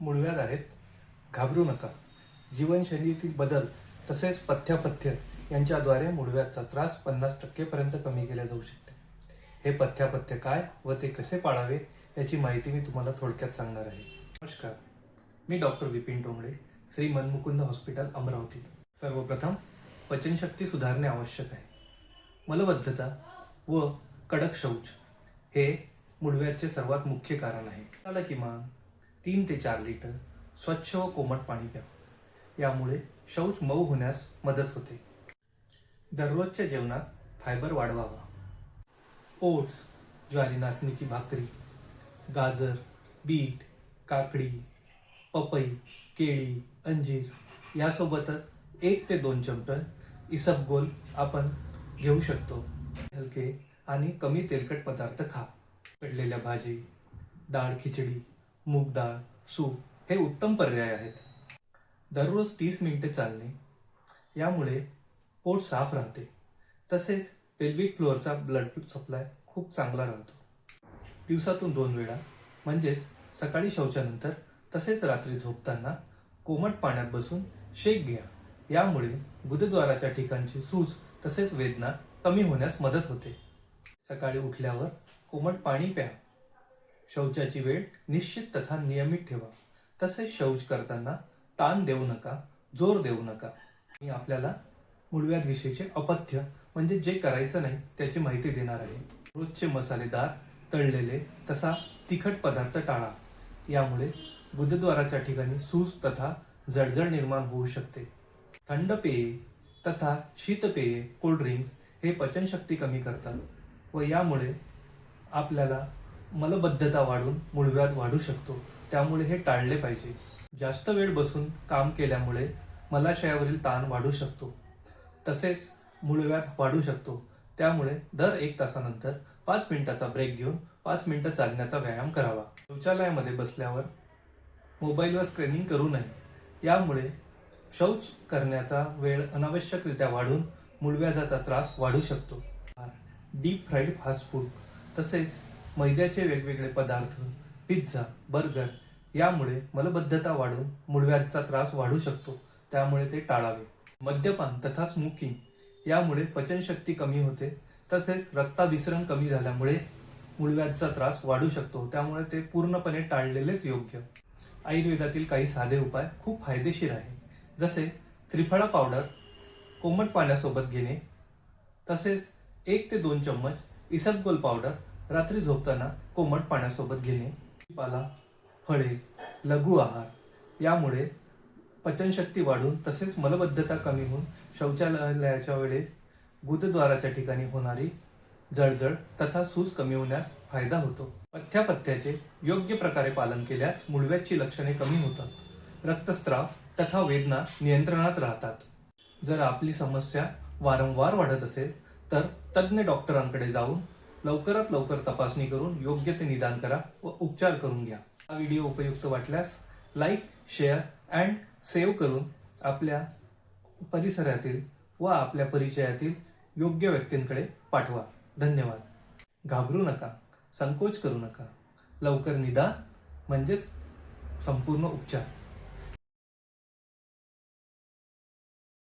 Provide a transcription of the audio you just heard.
मुळव्यात आहेत. घाबरू नका. जीवनशैलीतील बदल तसेच पथ्यापथ्य यांच्याद्वारे मुळव्याचा त्रास पन्नास टक्केपर्यंत कमी केला जाऊ शकते. हे पथ्यापथ्य काय व ते कसे पाळावे याची माहिती मी तुम्हाला थोडक्यात सांगणार आहे. नमस्कार. मी डॉक्टर विपिन टोंगडे श्री मनमुकुंद हॉस्पिटल अमरावती. सर्वप्रथम पचनशक्ती सुधारणे आवश्यक आहे. मलबद्धता व कडक शौच हे मुळव्याचे सर्वात मुख्य कारण आहे. त्याला किमान तीन ते चार लिटर स्वच्छ व कोमट पाणी प्या. यामुळे शौच मऊ होण्यास मदत होते. दररोजच्या जेवणात फायबर वाढवावा. ओट्स ज्वारी नाचणीची भाकरी गाजर बीट काकडी पपई केळी अंजीर यासोबतच एक ते दोन चमचे इसबगोल आपण घेऊ शकतो. हलके आणि कमी तेलकट पदार्थ खा. पडलेल्या भाजी डाळ खिचडी मूग डाळ सूप हे उत्तम पर्याय आहेत. दररोज तीस मिनिटे चालणे यामुळे पोट साफ राहते. तसेच पेल्विक फ्लोअरचा ब्लड सप्लाय खूप चांगला राहतो. दिवसातून दोन वेळा म्हणजेच सकाळी शौचानंतर तसेच रात्री झोपताना कोमट पाण्यात बसून शेक घ्या. यामुळे गुदद्वाराच्या ठिकाणची सूज तसेच वेदना कमी होण्यास मदत होते. सकाळी उठल्यावर कोमट पाणी प्या. शौचाची वेळ निश्चित तथा नियमित ठेवा. तसेच शौच करताना ताण देऊ नका जोर देऊ नका. मी आपल्याला मुळव्याधविषयीचे अपथ्य म्हणजे जे करायचं नाही त्याची माहिती देणार आहे. रोजचे मसालेदार तळलेले तसा तिखट पदार्थ टाळा. यामुळे बुधद्वाराच्या ठिकाणी सूज तथा जळजळ निर्माण होऊ शकते. थंड पेये तथा शीतपेये कोल्ड्रिंक्स हे पचनशक्ती कमी करतात व यामुळे आपल्याला मलबद्धता वाढून मूळव्याध वाढू शकतो. त्यामुळे हे टाळले पाहिजे. जास्त वेळ बसून काम केल्यामुळे मलाशयावरील ताण वाढू शकतो. तसेच मूळव्याध वाढू शकतो. त्यामुळे दर एक तासानंतर पाच मिनिटाचा ब्रेक घेऊन पाच मिनिटं चालण्याचा व्यायाम करावा. शौचालयामध्ये बसल्यावर मोबाईलवर स्क्रीनिंग करू नये. यामुळे शौच करण्याचा वेळ अनावश्यकरित्या वाढून मूळव्याधाचा त्रास वाढू शकतो. डीप फ्राईड फास्ट फूड तसेच मैद्याचे वेगवेगळे पदार्थ पिझ्झा बर्गर यामुळे मलबद्धता वाढून मुळव्यांचा त्रास वाढू शकतो. त्यामुळे ते टाळावे. मद्यपान तथा स्मोकिंग यामुळे पचनशक्ती कमी होते. तसेच रक्ताभिसरण कमी झाल्यामुळे मूळव्याधचा त्रास वाढू शकतो. त्यामुळे ते पूर्णपणे टाळलेलेच योग्य. आयुर्वेदातील काही साधे उपाय खूप फायदेशीर आहे. जसे त्रिफळा पावडर कोमट पाण्यासोबत घेणे. तसेच एक ते दोन चम्मच इसबगोल पावडर रात्री झोपताना कोमट पाण्यासोबत घेणे पाला फळे लघु आहार यामुळे पचनशक्ती वाढून तसेच मलबद्धता कमी होऊन शौचालयाच्या वेळेस गुदद्वाराच्या ठिकाणी होणारी जळजळ तथा सूज कमी होण्यास फायदा होतो. पथ्यापथ्याचे योग्य प्रकारे पालन केल्यास मुळव्याची लक्षणे कमी होतात. रक्तस्राव तथा वेदना नियंत्रणात राहतात. जर आपली समस्या वारंवार वाढत असेल तर तज्ज्ञ डॉक्टरांकडे जाऊन लवकरात लवकर तपासणी करून योग्य ते निदान करा व उपचार करून घ्या. हा व्हिडिओ उपयुक्त वाटल्यास लाईक शेअर अँड सेव्ह करून आपल्या परिसरातील व आपल्या परिचयातील योग्य व्यक्तींकडे पाठवा. धन्यवाद. घाबरू नका. संकोच करू नका. लवकर निदान म्हणजेच संपूर्ण उपचार.